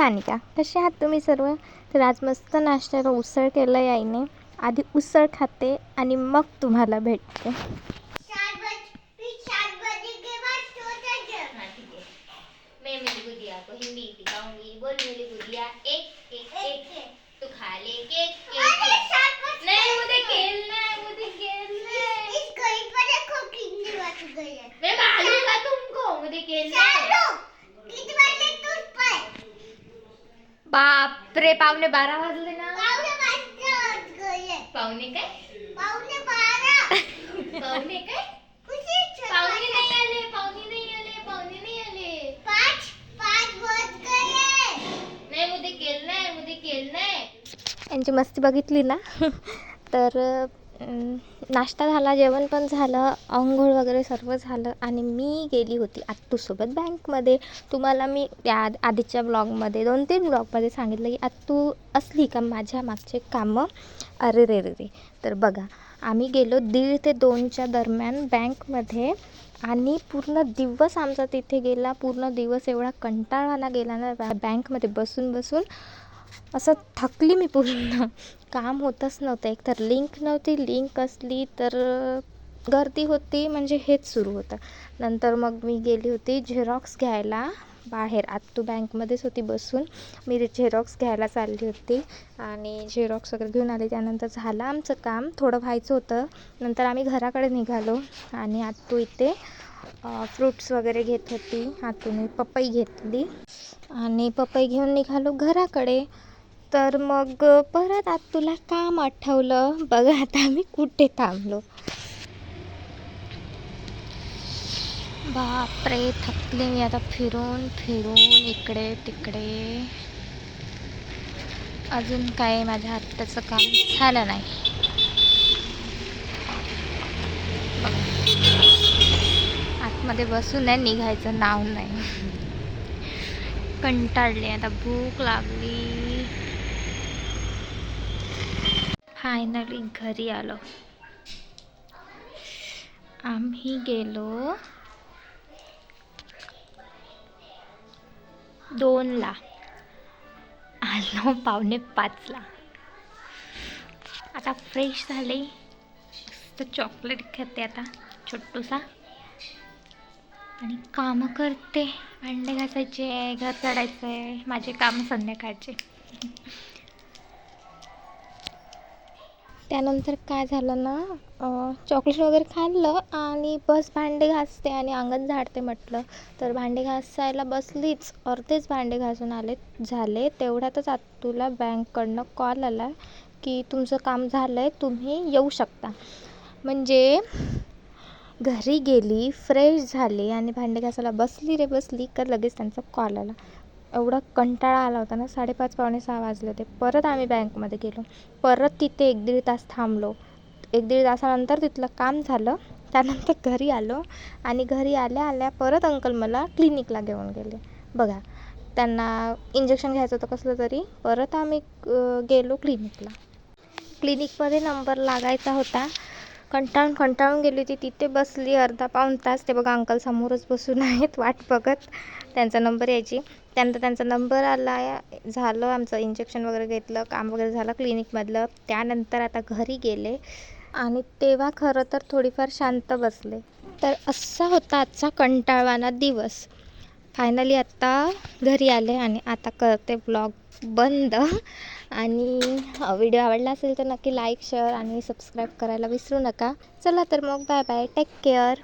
सानिका कसे आहात तुम्ही सर्व तर आज मस्त नाश्त्याला उसळ केलं आहे आईने आधी उसळ खाते आणि मग तुम्हाला भेटते मुझे खेलना है मुझे खेलना है मैं मारूंगा तुमको मुझे खेलना है बाप रे पावणे बारा वाजले ना पावणे काय? पावणे काय? पावणे नाही आले पावणे नाही आले पावणे नाही आले. नाही मुझे खेलना है मुझे खेलना है यांची मस्ती बघितली ना. तर नाश्ता झाला जेवण पण झालं आंघोळ वगैरे सर्व झालं आणि मी गेली होती आत्तूसोबत बँकमध्ये. तुम्हाला मी त्या आधीच्या ब्लॉगमध्ये दोन तीन ब्लॉगमध्ये सांगितलं की आत्तू असली का माझ्या मागचे कामं? अरे रे रे रे. तर बघा आम्ही गेलो दीड ते दोनच्या दरम्यान बँकमध्ये आणि पूर्ण दिवस आमचा तिथे गेला. पूर्ण दिवस एवढा कंटाळाला गेला ना बँकमध्ये बसून बसून असं थकली मी पूर्ण. काम होतच नव्हतं. एक तर लिंक नव्हती. लिंक असली तर गर्दी होती म्हणजे हेच सुरू होतं. नंतर मग मी गेली होती झेरॉक्स घ्यायला बाहेर. आत्तू बँकमध्येच होती बसून. मी झेरॉक्स घ्यायला चालली होती आणि झेरॉक्स वगैरे घेऊन आले. त्यानंतर झालं आमचं काम. थोडं व्हायचं होतं. नंतर आम्ही घराकडे निघालो आणि आत्तू इथे फ्रूट्स वगैरे घेत होती. आतून पपई घेतली. आणि पपई घेऊन निघालो घराकडे. तर मग परत आत तुला काम आठवलं. बघा आता आम्ही कुठे थांबलो. बापरे थकले मी आता. फिरून फिरून इकडे तिकडे. अजून काय माझ्या हाताचं काम झालं नाही. आतमध्ये बसून नाही निघायचं नाव नाही. कंटाळले आता भूक लागली. फायनली घरी आलो. आम्ही गेलो. दोनला. आलो पावणे पाचला. आता फ्रेश झाले. मस्त चॉकलेट खाते आता छोटूसा. आणि कामं करते. भांडे घासायचे आहे घर काढायचं आहे माझे काम संध्याकाळचे. त्यानंतर काय झालं ना चॉकलेट वगैरे खाल्लं आणि बस भांडे घासते आणि अंगण झाडते म्हटलं. तर भांडे घासायला बसलीच अर्धेच भांडे घासून आले झाले. तेवढ्यातच आत्तूला बँककडनं कॉल आला की तुमचं काम झालं आहे तुम्ही येऊ शकता. म्हणजे घरी गेली फ्रेश झाली आणि भांडे घासायला बसली रे बसली का लगेच त्यांचा कॉल आला. एवढा कंटाळा आला होता ना साडेपाच पावणे सहा वाजले होते. परत आम्ही बँकमध्ये गेलो. परत तिथे एक दीड तास थांबलो. एक दीड तासानंतर तिथलं काम झालं. त्यानंतर घरी आलो आणि घरी आल्या आल्या परत अंकल मला क्लिनिकला घेऊन गेले. बघा त्यांना इंजेक्शन घ्यायचं होतं कसलं तरी परत आम्ही गेलो क्लिनिकला क्लिनिकमध्ये नंबर लागायचा होता. कंटाळून कंटाळून गेली होती. तिथे बसली अर्धा पाऊण तास. ते बघा अंकल समोरच बसून आहेत वाट बघत. त्यांचा नंबर यायची. त्यानंतर त्यांचा नंबर आला. झालं आमचं इंजेक्शन वगैरे घेतलं. काम वगैरे झालं क्लिनिकमधलं त्यानंतर आता घरी गेले. आणि तेव्हा खरं तर थोडीफार शांत बसले. तर असा होता आजचा कंटाळवाना दिवस. फायनली आत्ता घरी आले आणि आता करते ब्लॉग बंद. आणि व्हिडिओ आवडला असेल तर नक्की लाईक शेअर आणि सबस्क्राईब करायला विसरू नका. चला तर मग बाय बाय. Take care.